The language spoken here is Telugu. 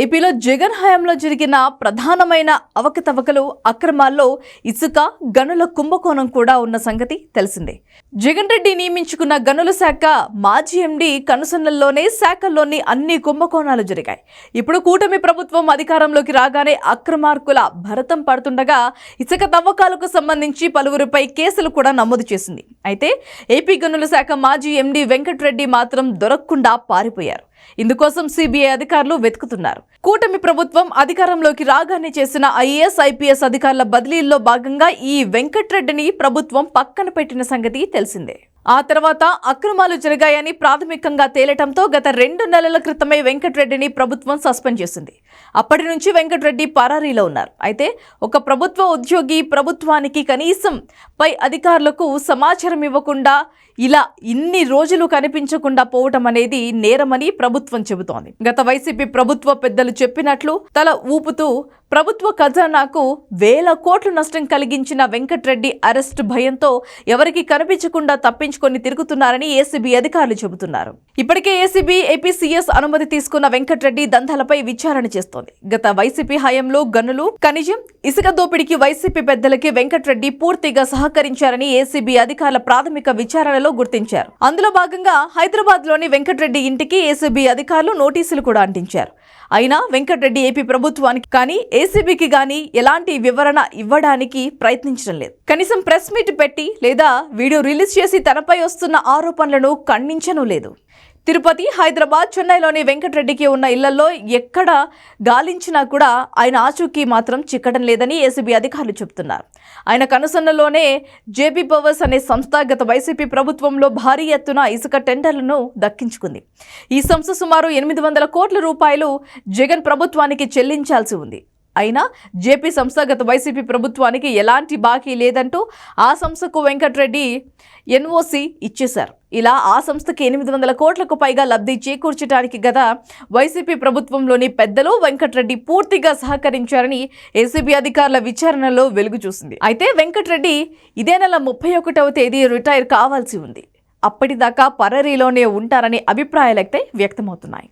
ఏపీలో జగన్ హయాంలో జరిగిన ప్రధానమైన అవకతవకలు అక్రమాల్లో ఇసుక గనుల కుంభకోణం కూడా ఉన్న సంగతి తెలిసిందే. జగన్ రెడ్డి నియమించుకున్న గనుల శాఖ మాజీ ఎండీ కనుసన్నల్లోనే శాఖల్లోని అన్ని కుంభకోణాలు జరిగాయి. ఇప్పుడు కూటమి ప్రభుత్వం అధికారంలోకి రాగానే అక్రమార్కుల భరతం పడుతుండగా ఇసుక తవ్వకాలకు సంబంధించి పలువురిపై కేసులు కూడా నమోదు చేసింది. అయితే ఏపీ గనుల శాఖ మాజీ ఎండీ వెంకటరెడ్డి మాత్రం దొరకకుండా పారిపోయారు. ఇందుకోసం సిబిఐ అధికారులు వెతుకుతున్నారు. కూటమి ప్రభుత్వం అధికారంలోకి రాగానే చేసిన ఐఏఎస్ ఐపీఎస్ అధికారుల బదిలీల్లో భాగంగా ఈ వెంకట్రెడ్డిని ప్రభుత్వం పక్కన పెట్టిన సంగతి తెలిసిందే. ఆ తర్వాత అక్రమాలు జరిగాయని ప్రాథమికంగా తేలటంతో గత రెండు నెలల క్రితమే వెంకటరెడ్డిని ప్రభుత్వం సస్పెండ్ చేసింది. అప్పటి నుంచి వెంకటరెడ్డి పరారీలో ఉన్నారు. అయితే ఒక ప్రభుత్వ ఉద్యోగి ప్రభుత్వానికి కనీసం పై అధికారులకు సమాచారం ఇవ్వకుండా ఇలా ఇన్ని రోజులు కనిపించకుండా పోవటం అనేది నేరమని ప్రభుత్వం చెబుతోంది. గత వైసీపీ ప్రభుత్వ పెద్దలు చెప్పినట్లు తల ఊపుతూ ప్రభుత్వ ఖజానాకు వేల కోట్ల నష్టం కలిగించిన వెంకట్రెడ్డి అరెస్ట్ భయంతో ఎవరికి కనిపించకుండా తప్పించుకొని తిరుగుతున్నారని ఏసీబీ అధికారులు చెబుతున్నారు. ఇప్పటికే ఏసీబీ ఏపీసీఎస్ అనుమతి తీసుకున్న వెంకట్రెడ్డి దందాలపై విచారణ చేస్తోంది. గత వైసీపీ హయాంలో గనులు ఖనిజం ఇసుక దోపిడీకి వైసీపీ పెద్దలకి వెంకట్రెడ్డి పూర్తిగా సహకరించారని ఏసీబీ అధికారుల ప్రాథమిక విచారణలో గుర్తించారు. అందులో భాగంగా హైదరాబాద్లోని వెంకట్రెడ్డి ఇంటికి ఏసీబీ అధికారులు నోటీసులు కూడా అంటించారు. అయినా వెంకట్రెడ్డి ఏపీ ప్రభుత్వానికి కానీ ఏసీబీకి కానీ ఎలాంటి వివరణ ఇవ్వడానికి ప్రయత్నించడం లేదు. కనీసం ప్రెస్ మీట్ పెట్టి లేదా వీడియో రిలీజ్ చేసి తనపై వస్తున్న ఆరోపణలను ఖండించను లేదు. తిరుపతి హైదరాబాద్ చెన్నైలోని వెంకటరెడ్డికి ఉన్న ఇళ్ళలో ఎక్కడ గాలించినా కూడా ఆయన ఆచూకీ మాత్రం చిక్కడం లేదని ఏసీబీ అధికారులు చెబుతున్నారు. ఆయన కనుసన్నలోనే జేపీ పవర్స్ అనే సంస్థ గత వైసీపీ ప్రభుత్వంలో భారీ ఎత్తున ఇసుక టెండర్లను దక్కించుకుంది. ఈ సంస్థ సుమారు ఎనిమిది వందల కోట్ల రూపాయలు జగన్ ప్రభుత్వానికి చెల్లించాల్సి ఉంది. అయినా జేపీ సంస్థ గత వైసీపీ ప్రభుత్వానికి ఎలాంటి బాకీ లేదంటూ ఆ సంస్థకు వెంకటరెడ్డి ఎన్ఓసి ఇచ్చేశారు. ఇలా ఆ సంస్థకి ఎనిమిది వందల కోట్లకు పైగా లబ్ధి చేకూర్చడానికి గత వైసీపీ ప్రభుత్వంలోని పెద్దలు వెంకటరెడ్డి పూర్తిగా సహకరించారని ఏసీబీ అధికారుల విచారణలో వెలుగు చూసింది. అయితే వెంకటరెడ్డి ఇదే నెల ముప్పై ఒకటవ తేదీ రిటైర్ కావాల్సి ఉంది. అప్పటిదాకా పరరీలోనే ఉంటారనే అభిప్రాయాలైతే వ్యక్తమవుతున్నాయి.